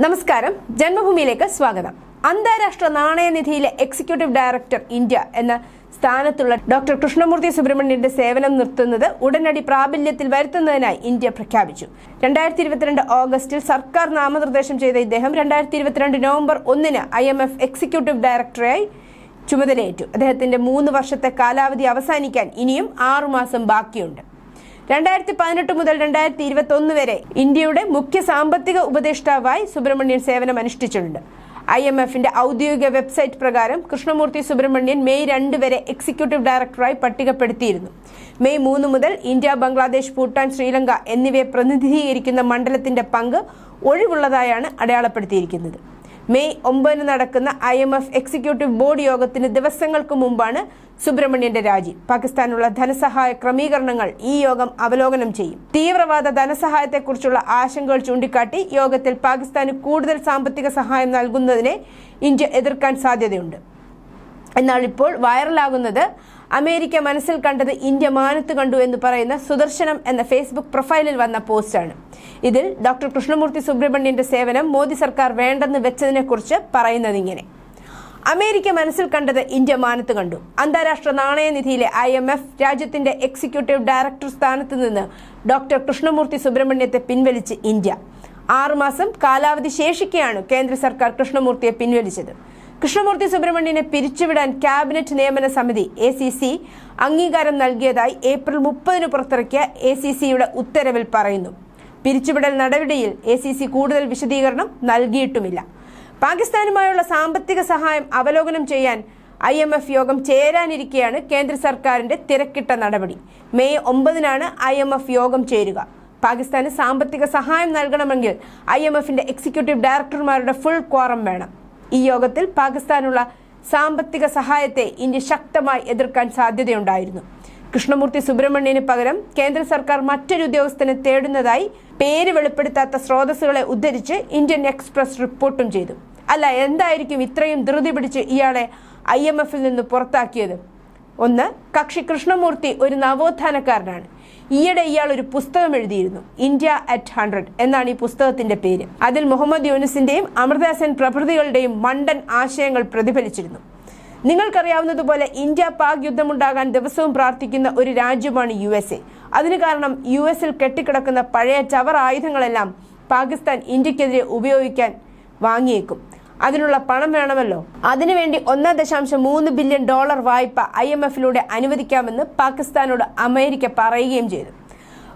നമസ്കാരം. ജന്മഭൂമിയിലേക്ക് സ്വാഗതം. അന്താരാഷ്ട്ര നാണയനിധിയിലെ എക്സിക്യൂട്ടീവ് ഡയറക്ടർ ഇന്ത്യ എന്ന സ്ഥാനത്തുള്ള ഡോക്ടർ കൃഷ്ണമൂർത്തി സുബ്രഹ്മണ്യന്റെ സേവനം നിർത്തുന്നത് ഉടനടി പ്രാബല്യത്തിൽ വരുത്തുന്നതിനായി ഇന്ത്യ പ്രഖ്യാപിച്ചു. രണ്ടായിരത്തി ഇരുപത്തിരണ്ട് ഓഗസ്റ്റിൽ സർക്കാർ നാമനിർദ്ദേശം ചെയ്ത ഇദ്ദേഹം രണ്ടായിരത്തി ഇരുപത്തിരണ്ട് നവംബർ ഒന്നിന് ഐ എം എഫ് എക്സിക്യൂട്ടീവ് ഡയറക്ടറായി ചുമതലയേറ്റു. അദ്ദേഹത്തിന്റെ മൂന്ന് വർഷത്തെ കാലാവധി അവസാനിക്കാൻ ഇനിയും ആറുമാസം ബാക്കിയുണ്ട്. രണ്ടായിരത്തി പതിനെട്ട് മുതൽ രണ്ടായിരത്തി ഇരുപത്തി ഒന്ന് വരെ ഇന്ത്യയുടെ മുഖ്യ സാമ്പത്തിക ഉപദേഷ്ടാവായി സുബ്രഹ്മണ്യൻ സേവനം അനുഷ്ഠിച്ചിട്ടുണ്ട്. ഐ എം എഫിന്റെ ഔദ്യോഗിക വെബ്സൈറ്റ് പ്രകാരം കൃഷ്ണമൂർത്തി സുബ്രഹ്മണ്യൻ മെയ് രണ്ട് വരെ എക്സിക്യൂട്ടീവ് ഡയറക്ടറായി പട്ടികപ്പെടുത്തിയിരുന്നു. മെയ് മൂന്ന് മുതൽ ഇന്ത്യ ബംഗ്ലാദേശ് ഭൂട്ടാൻ ശ്രീലങ്ക എന്നിവയെ പ്രതിനിധീകരിക്കുന്ന മണ്ഡലത്തിന്റെ പങ്ക് ഒഴിവുള്ളതായാണ് അടയാളപ്പെടുത്തിയിരിക്കുന്നത്. മെയ് ഒമ്പതിന് നടക്കുന്ന I M F executive board യോഗത്തിന് ദിവസങ്ങൾക്ക് മുമ്പാണ് സുബ്രഹ്മണ്യന്റെ രാജി. പാകിസ്ഥാനുള്ള ധനസഹായ ക്രമീകരണങ്ങൾ ഈ യോഗം അവലോകനം ചെയ്യും. തീവ്രവാദ ധനസഹായത്തെക്കുറിച്ചുള്ള ആശങ്കകൾ ചൂണ്ടിക്കാട്ടി യോഗത്തിൽ പാകിസ്ഥാന് കൂടുതൽ സാമ്പത്തിക സഹായം നൽകുന്നതിനെ ഇന്ത്യ എതിർക്കാൻ സാധ്യതയുണ്ട്. എന്നാൽ ഇപ്പോൾ വൈറലാകുന്നത് അമേരിക്ക മനസ്സിൽ കണ്ടത് ഇന്ത്യ മാനത്ത് കണ്ടു എന്ന് പറയുന്ന സുദർശനം എന്ന ഫേസ്ബുക്ക് പ്രൊഫൈലിൽ വന്ന പോസ്റ്റാണ്. ഇതിൽ ഡോക്ടർ കൃഷ്ണമൂർത്തി സുബ്രഹ്മണ്യന്റെ സേവനം മോദി സർക്കാർ വേണ്ടെന്ന് വെച്ചതിനെക്കുറിച്ച് പറയുന്നത് ഇങ്ങനെ. അമേരിക്ക മനസ്സിൽ കണ്ടത് ഇന്ത്യ മാനത്ത് കണ്ടു. അന്താരാഷ്ട്ര നാണയനിധിയിലെ ഐ എം എഫ് രാജ്യത്തിന്റെ എക്സിക്യൂട്ടീവ് ഡയറക്ടർ സ്ഥാനത്ത് നിന്ന് ഡോക്ടർ കൃഷ്ണമൂർത്തി സുബ്രഹ്മണ്യത്തെ പിൻവലിച്ച് ഇന്ത്യ. ആറുമാസം കാലാവധി ശേഷിക്കെയാണ് കേന്ദ്ര സർക്കാർ കൃഷ്ണമൂർത്തിയെ പിൻവലിച്ചത്. കൃഷ്ണമൂർത്തി സുബ്രഹ്മണ്യനെ പിരിച്ചുവിടാൻ ക്യാബിനറ്റ് നിയമന സമിതി എ സി സി അംഗീകാരം നൽകിയതായി ഏപ്രിൽ മുപ്പതിന് പുറത്തിറക്കിയ എ സി സിയുടെ ഉത്തരവിൽ പറയുന്നു. പിരിച്ചുവിടൽ നടപടിയിൽ എ സി സി കൂടുതൽ വിശദീകരണം നൽകിയിട്ടുമില്ല. പാകിസ്ഥാനുമായുള്ള സാമ്പത്തിക സഹായം അവലോകനം ചെയ്യാൻ ഐ എം എഫ് യോഗം ചേരാനിരിക്കെയാണ് കേന്ദ്ര സർക്കാരിന്റെ തിരക്കിട്ട നടപടി. മെയ് ഒമ്പതിനാണ് ഐ എം എഫ് യോഗം ചേരുക. പാകിസ്ഥാന് സാമ്പത്തിക സഹായം നൽകണമെങ്കിൽ ഐ എം എഫിന്റെ എക്സിക്യൂട്ടീവ് ഡയറക്ടർമാരുടെ ഫുൾ ക്വാറം വേണം. ഈ യോഗത്തിൽ പാകിസ്ഥാനുള്ള സാമ്പത്തിക സഹായത്തെ ഇന്ത്യ ശക്തമായി എതിർക്കാൻ സാധ്യതയുണ്ടായിരുന്നു. കൃഷ്ണമൂർത്തി സുബ്രഹ്മണ്യന് പകരം കേന്ദ്ര സർക്കാർ മറ്റൊരു ഉദ്യോഗസ്ഥനെ തേടുന്നതായി പേര് വെളിപ്പെടുത്താത്ത സ്രോതസ്സുകളെ ഉദ്ധരിച്ച് ഇന്ത്യൻ എക്സ്പ്രസ് റിപ്പോർട്ടും ചെയ്തു. അല്ല എന്തായിരിക്കും ഇത്രയും ധൃതി പിടിച്ച് ഇയാളെ ഐ എം എഫിൽ നിന്ന് പുറത്താക്കിയത്? ഒന്ന് കക്ഷി കൃഷ്ണമൂർത്തി ഒരു നവോത്ഥാനക്കാരനാണ്. ഈയിടെ ഇയാൾ ഒരു പുസ്തകം എഴുതിയിരുന്നു ഇന്ത്യ അറ്റ് ഹൺഡ്രഡ് എന്നാണ് ഈ പുസ്തകത്തിന്റെ പേര്. അതിൽ മുഹമ്മദ് യൂനിസിന്റെയും അമൃതാസൻ പ്രഭൃതികളുടെയും മണ്ടൻ ആശയങ്ങൾ പ്രതിഫലിച്ചിരുന്നു. നിങ്ങൾക്കറിയാവുന്നതുപോലെ ഇന്ത്യ പാക് യുദ്ധമുണ്ടാകാൻ ദിവസവും പ്രാർത്ഥിക്കുന്ന ഒരു രാജ്യമാണ് യു എസ് എ. അതിന് കാരണം യു എസിൽ കെട്ടിക്കിടക്കുന്ന പഴയ ചവർ ആയുധങ്ങളെല്ലാം പാകിസ്ഥാൻ ഇന്ത്യക്കെതിരെ ഉപയോഗിക്കാൻ വാങ്ങിയേക്കും. അതിനുള്ള പണം വേണമല്ലോ. അതിനുവേണ്ടി ഒന്നാം ദശാംശം മൂന്ന് ബില്യൺ ഡോളർ വായ്പ ഐ എം എഫിലൂടെ അനുവദിക്കാമെന്ന് പാകിസ്ഥാനോട് അമേരിക്ക പറയുകയും ചെയ്തു.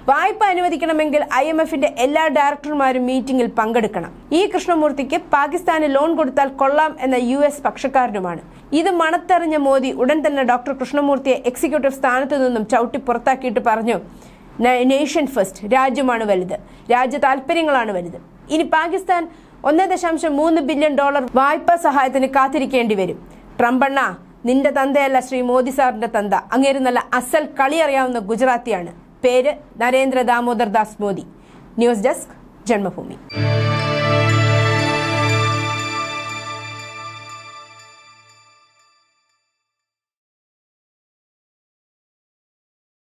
വായ്പ അനുവദിക്കണമെങ്കിൽ ഐ എം എഫിന്റെ എല്ലാ ഡയറക്ടർമാരും മീറ്റിംഗിൽ പങ്കെടുക്കണം. ഈ കൃഷ്ണമൂർത്തിക്ക് പാകിസ്ഥാന് ലോൺ കൊടുത്താൽ കൊള്ളാം എന്ന യു എസ് പക്ഷക്കാരനുമാണ്. ഇത് മണത്തെറിഞ്ഞ മോദി ഉടൻ തന്നെ ഡോക്ടർ കൃഷ്ണമൂർത്തിയെ എക്സിക്യൂട്ടീവ് സ്ഥാനത്തു നിന്നും ചവിട്ടി പുറത്താക്കിയിട്ട് പറഞ്ഞു നേഷൻ ഫസ്റ്റ്. രാജ്യമാണ് വലുത്. രാജ്യ താല്പര്യങ്ങളാണ് വലുത്. ഇനി പാകിസ്ഥാൻ ഒന്ന് ദശാംശം മൂന്ന് ബില്യൺ ഡോളർ വായ്പാ സഹായത്തിന് കാത്തിരിക്കേണ്ടി വരും. ട്രംപണ്ണ നിന്റെ തന്തയല്ല ശ്രീ മോദി സാറിന്റെ തന്ത. അങ്ങേര് നല്ല അസൽ കളി അറിയാവുന്ന ഗുജറാത്തിയാണ്. പേര് Narendra Damodar Das Modi. News desk Janmabhumi.